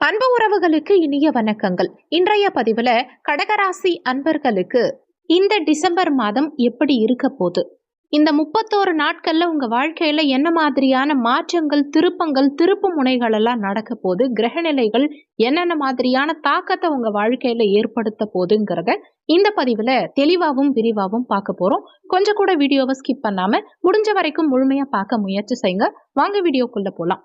அன்பு உறவுகளுக்கு இனிய வணக்கங்கள். இன்றைய பதிவுல கடகராசி அன்பர்களுக்கு இந்த டிசம்பர் மாதம் எப்படி இருக்க போகுது? இந்த முப்பத்தோரு நாட்கள்ல உங்க வாழ்க்கையில என்ன மாதிரியான மாற்றங்கள் திருப்பங்கள் திருப்பு முனைகள் எல்லாம் நடக்க போது கிரகநிலைகள் என்னென்ன மாதிரியான தாக்கத்தை உங்க வாழ்க்கையில ஏற்படுத்த போதுங்கிறத இந்த பதிவுல தெளிவாகவும் விரிவாகவும் பார்க்க போறோம். கொஞ்சம் கூட வீடியோவை ஸ்கிப் பண்ணாம முடிஞ்ச வரைக்கும் முழுமையா பார்க்க முயற்சி செய்யுங்க. வாங்க வீடியோக்குள்ள போலாம்.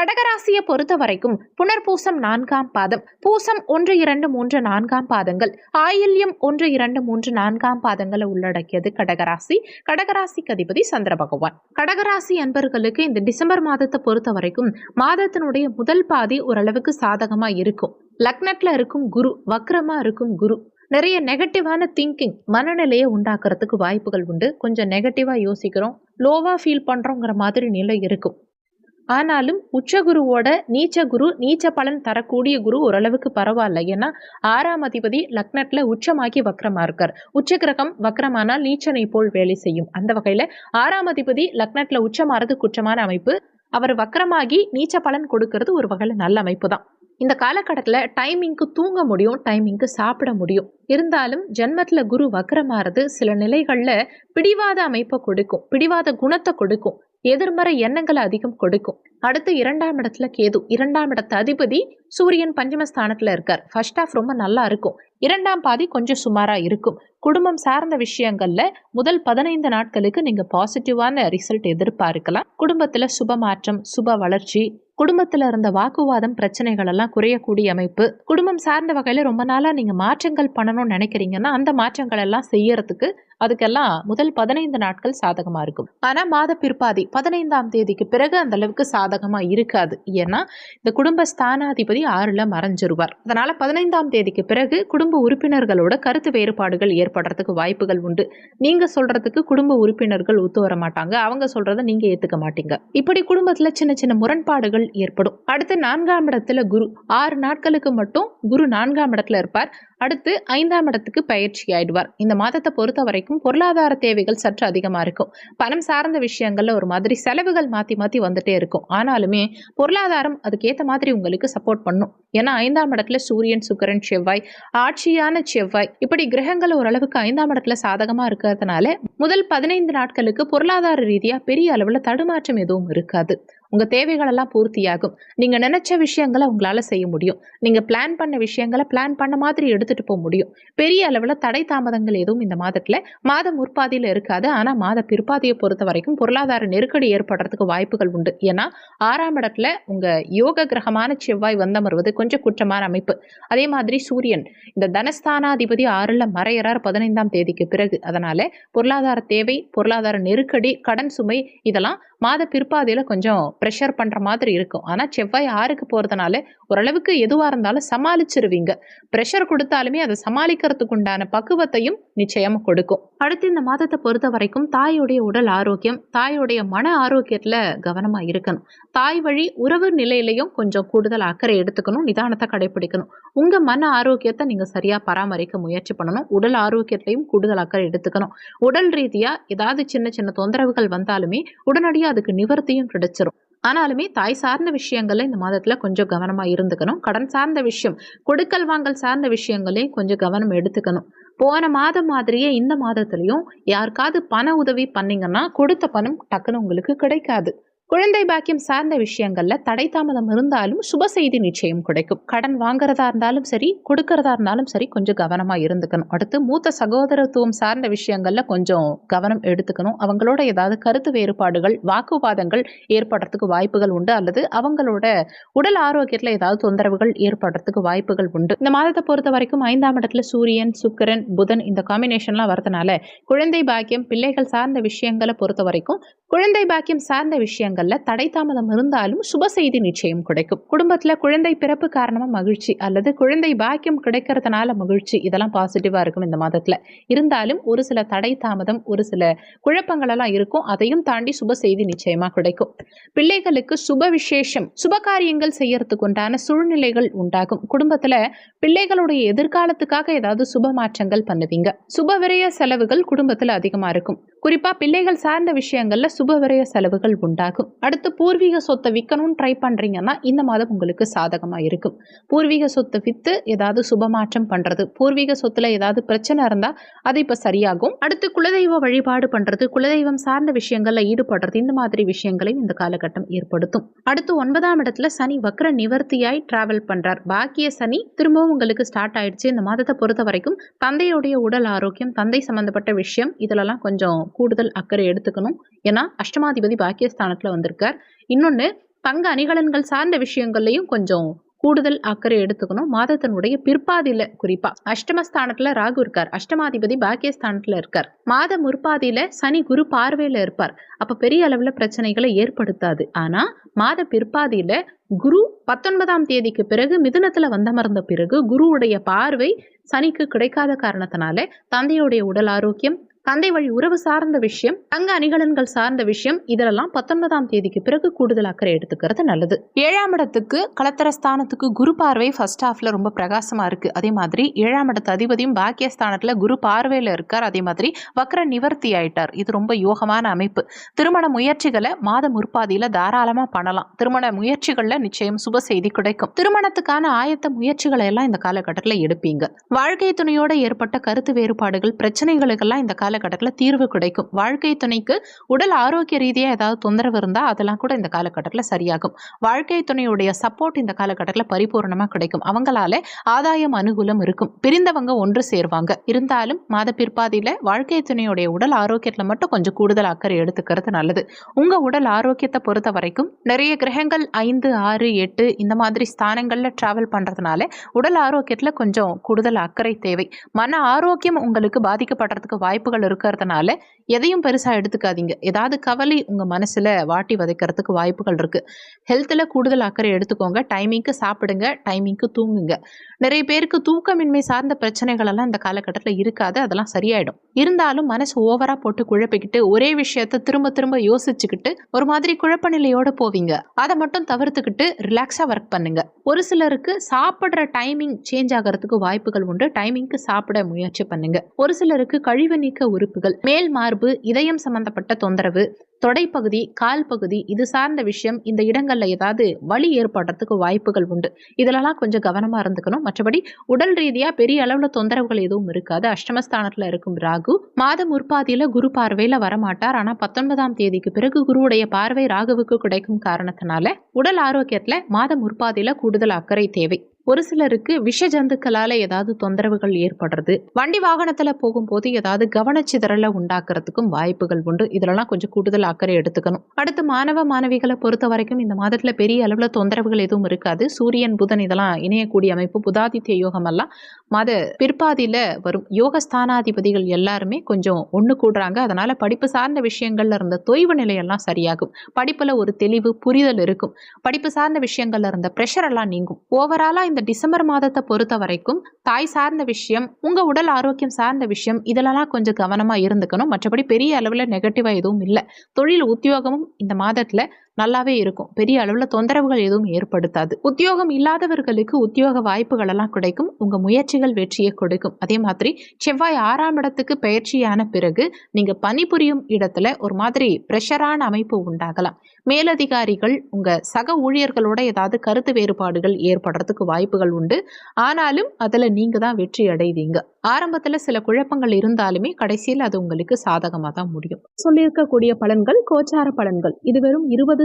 கடகராசியை பொறுத்த வரைக்கும் புனர்பூசம் நான்காம் பாதம். பூசம் ஒன்று இரண்டு மூன்று நான்காம் பாதங்கள். ஆயில்யம் ஒன்று இரண்டு மூன்று நான்காம் பாதங்களை உள்ளடக்கியது கடகராசி. கடகராசிக்கு அதிபதி சந்திர பகவான். கடகராசி அன்பர்களுக்கு இந்த டிசம்பர் மாதத்தை பொறுத்த வரைக்கும் மாதத்தினுடைய முதல் பாதி ஓரளவுக்கு சாதகமா இருக்கும். லக்னத்தில் இருக்கும் குரு வக்ரமா இருக்கும் குரு. நிறைய நெகட்டிவான திங்கிங் மனநிலையை உண்டாக்குறதுக்கு வாய்ப்புகள் உண்டு. கொஞ்சம் நெகட்டிவாக யோசிக்கிறோம். லோவாக ஃபீல் பண்ணுறோங்கிற மாதிரி நிலை இருக்கும். ஆனாலும் உச்சகுருவோட நீச்ச குரு நீச்ச பலன் தரக்கூடிய குரு ஓரளவுக்கு பரவாயில்ல. ஏன்னா ஆறாம் அதிபதி லக்னத்தில் உச்சமாகி வக்கரமாக இருக்கார். உச்ச கிரகம் வக்ரமானால் நீச்சனை போல் வேலை செய்யும். அந்த வகையில் ஆறாம் அதிபதி லக்னத்தில் உச்சமாறது குற்றமான அமைப்பு. அவர் வக்கரமாகி நீச்ச பலன் கொடுக்கறது ஒரு வகையில் நல்ல அமைப்பு தான் இந்த காலகட்டத்தில் டைமிங்க்கு தூங்க முடியும் டைமிங்க்கு சாப்பிட முடியும். இருந்தாலும் ஜென்மத்தில் குரு வக்கரமாறது சில நிலைகளில் பிடிவாத அமைப்பை கொடுக்கும் பிடிவாத குணத்தை கொடுக்கும். எதிர்மறை எண்ணங்களை அதிகம் கொடுக்கும். அடுத்து இரண்டாம் இடத்துல கேது. இரண்டாம் இடத்து அதிபதி சூரியன் பஞ்சமஸ்தானத்துல இருக்கார். ஃபர்ஸ்ட் ஆஃப் ரொம்ப நல்லா இருக்கும். இரண்டாம் பாதி கொஞ்சம் சுமாரா இருக்கும். குடும்பம் சார்ந்த விஷயங்கள்ல முதல் பதினைந்து நாட்களுக்கு நீங்க பாசிட்டிவான ரிசல்ட் எதிர்பார்க்கலாம். குடும்பத்துல சுப மாற்றம் சுப வளர்ச்சி குடும்பத்துல இருந்த வாக்குவாதம் பிரச்சனைகள் எல்லாம் குறையக்கூடிய அமைப்பு. குடும்பம் சார்ந்த வகையில ரொம்ப நாளா நீங்க மாற்றங்கள் பண்ணணும்னு நினைக்கிறீங்கன்னா அந்த மாற்றங்கள் எல்லாம் செய்யறதுக்கு அதுக்கெல்லாம் முதல் பதினைந்து நாட்கள் சாதகமாக இருக்கும். ஆனால் மாத பிற்பாதி பதினைந்தாம் தேதிக்கு பிறகு அந்த அளவுக்கு சாதகமாக இருக்காது. ஏன்னா இந்த குடும்ப ஸ்தானாதிபதி ஆறில் மறைஞ்சிருவார். அதனால் பதினைந்தாம் தேதிக்கு பிறகு குடும்ப உறுப்பினர்களோட கருத்து வேறுபாடுகள் ஏற்படுறதுக்கு வாய்ப்புகள் உண்டு. நீங்கள் சொல்கிறதுக்கு குடும்ப உறுப்பினர்கள் ஒத்து வர மாட்டாங்க. அவங்க சொல்கிறத நீங்கள் ஏற்றுக்க மாட்டீங்க. இப்படி குடும்பத்தில் சின்ன சின்ன முரண்பாடுகள் ஏற்படும். அடுத்து நான்காம் இடத்துல குரு. ஆறு நாட்களுக்கு மட்டும் குரு நான்காம் இடத்துல இருப்பார். அடுத்து ஐந்தாம் இடத்துக்கு பயிற்சி ஆயிடுவார். இந்த மாதத்தை பொறுத்த வரைக்கும் பொருளாதார தேவைகள் சற்று அதிகமாக இருக்கும். பணம் சார்ந்த விஷயங்கள்ல ஒரு மாதிரி செலவுகள் மாற்றி மாற்றி வந்துட்டே இருக்கும். ஆனாலுமே பொருளாதாரம் அதுக்கேற்ற மாதிரி உங்களுக்கு சப்போர்ட் பண்ணும். ஏன்னா ஐந்தாம் இடத்துல சூரியன் சுக்கரன் செவ்வாய் ஆட்சியான செவ்வாய் இப்படி கிரகங்கள் ஓரளவுக்கு ஐந்தாம் இடத்துல சாதகமாக இருக்கிறதுனால முதல் பதினைந்து நாட்களுக்கு பொருளாதார ரீதியாக பெரிய அளவில் தடுமாற்றம் எதுவும் இருக்காது. உங்கள் தேவைகளெல்லாம் பூர்த்தியாகும். நீங்கள் நினச்ச விஷயங்களை உங்களால் செய்ய முடியும். நீங்கள் பிளான் பண்ண விஷயங்களை பிளான் பண்ண மாதிரி எடுத்துகிட்டு போக முடியும். பெரிய அளவில் தடை தாமதங்கள் எதுவும் இந்த மாதத்தில் மாதம் முற்பாதியில் இருக்காது. ஆனால் மாத பிற்பாதியை பொறுத்த வரைக்கும் பொருளாதார நெருக்கடி ஏற்படுறதுக்கு வாய்ப்புகள் உண்டு. ஏன்னா ஆறாம் இடத்துல உங்கள் யோக கிரகமான செவ்வாய் வந்தமர்வது கொஞ்சம் குற்றமான அமைப்பு. அதே மாதிரி சூரியன் இந்த தனஸ்தானாதிபதி ஆறில் மறையறார் பதினைந்தாம் தேதிக்கு பிறகு. அதனால் பொருளாதார தேவை பொருளாதார நெருக்கடி கடன் சுமை இதெல்லாம் மாத பிற்பாதையில் கொஞ்சம் ப்ரெஷர் பண்ணுற மாதிரி இருக்கும். ஆனால் செவ்வாய் ஆறுக்கு போகிறதுனால ஓரளவுக்கு எதுவாக இருந்தாலும் சமாளிச்சிருவீங்க. ப்ரெஷர் கொடுத்தாலுமே அதை சமாளிக்கிறதுக்கு உண்டான பக்குவத்தையும் நிச்சயமாக கொடுக்கும். அடுத்து இந்த மாதத்தை பொறுத்த வரைக்கும் தாயுடைய உடல் ஆரோக்கியம் தாயுடைய மன ஆரோக்கியத்தில் கவனமாக இருக்கணும். தாய் வழி உறவு நிலையிலையும் கொஞ்சம் கூடுதல் அக்கறை எடுத்துக்கணும் நிதானத்தை கடைபிடிக்கணும். உங்கள் மன ஆரோக்கியத்தை நீங்கள் சரியாக பராமரிக்க முயற்சி பண்ணணும். உடல் ஆரோக்கியத்திலையும் கூடுதல் அக்கறை எடுத்துக்கணும். உடல் ரீதியாக ஏதாவது சின்ன சின்ன தொந்தரவுகள் வந்தாலுமே உடனடியாக அதுக்கு நிவர்த்தியும் கிடைச்சிரும். ஆனாலுமே தாய் சார்ந்த விஷயங்கள்ல இந்த மாதத்துல கொஞ்சம் கவனமா இருந்துக்கணும். கடன் சார்ந்த விஷயம் கொடுக்கல் வாங்கல் சார்ந்த விஷயங்களையும் கொஞ்சம் கவனம் எடுத்துக்கணும். போன மாதம் மாதிரியே இந்த மாதத்துலயும் யாருக்காவது பண உதவி பண்ணீங்கன்னா கொடுத்த பணம் டக்குன்னு உங்களுக்கு கிடைக்காது. குழந்தை பாக்கியம் சார்ந்த விஷயங்கள்ல தடை தாமதம் இருந்தாலும் சுப செய்தி நிச்சயம் கிடைக்கும். கடன் வாங்குறதா இருந்தாலும் சரி கொடுக்கறதா இருந்தாலும் சரி கொஞ்சம் கவனமா இருந்துக்கணும். அடுத்து மூத்த சகோதரத்துவம் சார்ந்த விஷயங்கள்ல கொஞ்சம் கவனம் எடுத்துக்கணும். அவங்களோட ஏதாவது கருத்து வேறுபாடுகள் வாக்குவாதங்கள் ஏற்படுறதுக்கு வாய்ப்புகள் உண்டு அல்லது அவங்களோட உடல் ஆரோக்கியத்துல ஏதாவது தொந்தரவுகள் ஏற்படுறதுக்கு வாய்ப்புகள் உண்டு. இந்த மாதத்தை பொறுத்த வரைக்கும் ஐந்தாம் இடத்துல சூரியன் சுக்கிரன் புதன் இந்த காம்பினேஷன்லாம் வரதுனால குழந்தை பாக்கியம் பிள்ளைகள் சார்ந்த விஷயங்களை பொறுத்த வரைக்கும் குழந்தை பாக்கியம் சார்ந்த விஷயங்கள் விஷயங்கள்ல தடை தாமதம் இருந்தாலும் சுப செய்தி நிச்சயம் கிடைக்கும். குடும்பத்துல குழந்தை பிறப்பு காரணமாக மகிழ்ச்சி அல்லது குழந்தை பாக்கியம் கிடைக்கிறதுனால மகிழ்ச்சி இதெல்லாம் பாசிட்டிவாக இருக்கும் இந்த மாதத்தில். இருந்தாலும் ஒரு சில தடை தாமதம் ஒரு சில குழப்பங்களெல்லாம் இருக்கும். அதையும் தாண்டி சுப செய்தி நிச்சயமா கிடைக்கும். பிள்ளைகளுக்கு சுப விசேஷம் சுப காரியங்கள் செய்யறதுக்கு உண்டான சூழ்நிலைகள் உண்டாகும். குடும்பத்துல பிள்ளைகளுடைய எதிர்காலத்துக்காக ஏதாவது சுப மாற்றங்கள் பண்ணுவீங்க. சுப விரய செலவுகள் குடும்பத்துல அதிகமா இருக்கும். குறிப்பாக பிள்ளைகள் சார்ந்த விஷயங்களில் சுபவிரய செலவுகள் உண்டாகும். அடுத்து பூர்வீக சொத்தை விற்கணும்னு ட்ரை பண்ணுறீங்கன்னா இந்த மாதம் உங்களுக்கு சாதகமாக இருக்கும். பூர்வீக சொத்தை விற்று ஏதாவது சுபமாற்றம் பண்ணுறது பூர்வீக சொத்தில் ஏதாவது பிரச்சனை இருந்தால் அது இப்போ சரியாகும். அடுத்து குலதெய்வ வழிபாடு பண்ணுறது குலதெய்வம் சார்ந்த விஷயங்களில் ஈடுபடுறது. இந்த மாதிரி விஷயங்களையும் இந்த காலகட்டம் ஏற்படுத்தும். அடுத்து ஒன்பதாம் இடத்துல சனி வக்ர நிவர்த்தியாய் டிராவல் பண்ணுறார் பாக்கிய சனி திரும்பவும் உங்களுக்கு ஸ்டார்ட் ஆயிடுச்சு. இந்த மாதத்தை பொறுத்த வரைக்கும் தந்தையுடைய உடல் ஆரோக்கியம் தந்தை சம்பந்தப்பட்ட விஷயம் இதுலலாம் கொஞ்சம் கூடுதல் அக்கறை எடுத்துக்கணும். ஏன்னா அஷ்டமாதிபதி பாக்கியஸ்தானத்தில் வந்திருக்கார். இன்னொன்று தங்க அணிகலன்கள் சார்ந்த விஷயங்கள்லையும் கொஞ்சம் கூடுதல் அக்கறை எடுத்துக்கணும். மாதத்தினுடைய பிற்பாதியில குறிப்பா அஷ்டமஸ்தானத்துல ராகு இருக்கார். அஷ்டமாதிபதி பாக்கியஸ்தானத்துல இருக்கார். மாத முற்பாதியில சனி குரு பார்வையில இருப்பார். அப்ப பெரிய அளவுல பிரச்சனைகளை ஏற்படுத்தாது. ஆனா மாத பிற்பாதியில குரு பத்தொன்பதாம் தேதிக்கு பிறகு மிதுனத்துல வந்தமர்ந்த பிறகு குருவுடைய பார்வை சனிக்கு கிடைக்காத காரணத்தினால தந்தையுடைய உடல் ஆரோக்கியம் தந்தை வழி உறவு சார்ந்த விஷயம் தங்க அணிகலன்கள் சார்ந்த விஷயம் இதெல்லாம் பத்தொன்பதாம் தேதிக்கு பிறகு கூடுதல் அக்கறை எடுத்துக்கிறது நல்லது. ஏழாம் இடத்துக்கு கலத்தரஸ்தானத்துக்கு குரு பார்வை ஃபர்ஸ்ட் ஹாஃப்ல ரொம்ப பிரகாசமா இருக்கு. அதே மாதிரி ஏழாம் இடத்து அதிபதியும் பாக்கியஸ்தானத்துல குரு பார்வையில இருக்கார். அதே மாதிரி வக்ர நிவர்த்தி ஆயிட்டார். இது ரொம்ப யோகமான அமைப்பு. திருமண முயற்சிகளை மாத முற்பாதியில தாராளமா பண்ணலாம். திருமண முயற்சிகள்ல நிச்சயம் சுப செய்தி கிடைக்கும். திருமணத்துக்கான ஆயத்த முயற்சிகளை எல்லாம் இந்த காலகட்டத்தில் எடுப்பீங்க. வாழ்க்கை துணையோட ஏற்பட்ட கருத்து வேறுபாடுகள் பிரச்சனைகளுக்கெல்லாம் இந்த கால காலகட்டத்தில் தீர்வு கிடைக்கும். வாழ்க்கை துணைக்கு உடல் ஆரோக்கிய ரீதியாக ஏதாவது தொந்தரவு இருந்தால் அதெல்லாம் கூட இந்த காலகட்டத்தில் சரியாகும். வாழ்க்கை துணையுடைய சப்போர்ட் இந்த காலகட்டத்தில் பரிபூர்ணமாக கிடைக்கும். அவங்களால ஆதாயம் அனுகூலம் இருக்கும். பிரிந்தவங்க ஒன்று சேர்வாங்க. இருந்தாலும் மாத பிற்பாதியில் வாழ்க்கை துணையுடைய உடல் ஆரோக்கியத்தில் மட்டும் கொஞ்சம் கூடுதல் அக்கறை எடுத்துக்கிறது நல்லது. உங்க உடல் ஆரோக்கியத்தை பொறுத்த வரைக்கும் நிறைய கிரகங்கள் ஐந்து ஆறு எட்டு இந்த மாதிரி ஸ்தானங்களில் டிராவல் பண்ணுறதுனால உடல் ஆரோக்கியத்தில் கொஞ்சம் கூடுதல் அக்கறை தேவை. மன ஆரோக்கியம் உங்களுக்கு பாதிக்கப்படுறதுக்கு வாய்ப்புகள் இருக்கிறதுனால எதையும் பெருசாக எடுத்துக்காதீங்க. ஏதாவது கவலை உங்கள் மனசில் வாட்டி வதைக்கிறதுக்கு வாய்ப்புகள் இருக்குது ஹெல்த்தில் கூடுதல் அக்கறை எடுத்துக்கோங்க. டைமிங்க்கு சாப்பிடுங்க. டைமிங்க்கு தூங்குங்க. நிறைய பேருக்கு தூக்கமின்மை சார்ந்த பிரச்சனைகளெல்லாம் இந்த காலகட்டத்தில் இருக்காது. அதெல்லாம் சரியாயிடும். இருந்தாலும் மனசு ஓவராக போட்டு குழப்பிக்கிட்டு ஒரே விஷயத்த திரும்ப திரும்ப யோசிச்சுக்கிட்டு ஒரு மாதிரி குழப்ப நிலையோடு போவீங்க. அதை மட்டும் தவிர்த்துக்கிட்டு ரிலாக்ஸாக ஒர்க் பண்ணுங்க. ஒரு சிலருக்கு சாப்பிட்ற டைமிங் சேஞ்ச் ஆகிறதுக்கு வாய்ப்புகள் உண்டு. டைமிங்க்கு சாப்பிட முயற்சி பண்ணுங்க. ஒரு சிலருக்கு கழிவு நீக்க உறுப்புகள். மேல் மார்பு இதயம் சம்பந்தப்பட்ட தொந்தரவு தொடைப்பகுதி கால் பகுதி இது சார்ந்த விஷயம். இந்த இடங்கள்ல ஏதாவது வலி ஏற்படுறதுக்கு வாய்ப்புகள் உண்டு. இதிலெல்லாம் கொஞ்சம் கவனமா இருந்துக்கணும். மற்றபடி உடல் ரீதியா பெரிய அளவுல தொந்தரவுகள் எதுவும் இருக்காது. அஷ்டமஸ்தானத்துல இருக்கும் ராகு மாதம் உற்பத்தியில குரு பார்வையில வரமாட்டார். ஆனா பத்தொன்பதாம் தேதிக்கு பிறகு குருவுடைய பார்வை ராகுவுக்கு கிடைக்கும் காரணத்தினால உடல் ஆரோக்கியத்துல மாதம் உற்பத்தியில கூடுதல் அக்கறை தேவை. ஒரு சிலருக்கு விஷ ஜந்துக்களால ஏதாவது தொந்தரவுகள் ஏற்படுறது. வண்டி வாகனத்துல போகும்போது ஏதாவது கவனச்சிதறலை உண்டாக்குறதுக்கும் வாய்ப்புகள் உண்டு. இதுலலாம் கொஞ்சம் கூடுதல் அக்கறை எடுத்துக்கணும். அடுத்து மாணவ மாணவிகளை பொறுத்த வரைக்கும் இந்த மாதத்துல பெரிய அளவுல தொந்தரவுகள் எதுவும் இருக்காது. சூரியன் புதன் இதெல்லாம் இணையக்கூடிய அமைப்பு. புதாதித்ய யோகம் எல்லாம் மாத பிற்பாதியில வரும். யோக ஸ்தானாதிபதிகள் எல்லாருமே கொஞ்சம் ஒன்று கூடுறாங்க. அதனால படிப்பு சார்ந்த விஷயங்கள்ல இருந்த தொய்வு நிலையெல்லாம் சரியாகும். படிப்புல ஒரு தெளிவு புரிதல் இருக்கும். படிப்பு சார்ந்த விஷயங்கள்ல இருந்த ப்ரெஷர் எல்லாம் நீங்கும். ஓவராலா இந்த டிசம்பர் மாதத்தை பொறுத்த வரைக்கும் தாய் சார்ந்த விஷயம் உங்கள் உடல் ஆரோக்கியம் சார்ந்த விஷயம் இதிலெல்லாம் கொஞ்சம் கவனமாக இருந்துக்கணும். மற்றபடி பெரிய அளவில் நெகட்டிவாக எதுவும் இல்லை. தொழில் உத்தியோகமும் இந்த மாதத்தில் நல்லாவே இருக்கும். பெரிய அளவுல தொந்தரவுகள் எதுவும் ஏற்படுத்தாது. உத்தியோகம் இல்லாதவர்களுக்கு உத்தியோக வாய்ப்புகள் எல்லாம் கிடைக்கும். உங்க முயற்சிகள் வெற்றியை கொடுக்கும். அதே மாதிரி செவ்வாய் ஆறாம் இடத்துக்கு பயிற்சியான பிறகு நீங்க பணிபுரியும் இடத்துல ஒரு மாதிரி ப்ரெஷரான அமைப்பு உண்டாகலாம். மேலதிகாரிகள் உங்க சக ஊழியர்களோட ஏதாவது கருத்து வேறுபாடுகள் ஏற்படுறதுக்கு வாய்ப்புகள் உண்டு. ஆனாலும் அதுல நீங்க தான் வெற்றி அடைவீங்க. ஆரம்பத்துல சில குழப்பங்கள் இருந்தாலுமே கடைசியில் அது உங்களுக்கு சாதகமாக தான் முடியும். சொல்லியிருக்கக்கூடிய பலன்கள் கோச்சார பலன்கள். இது வெறும் இருபது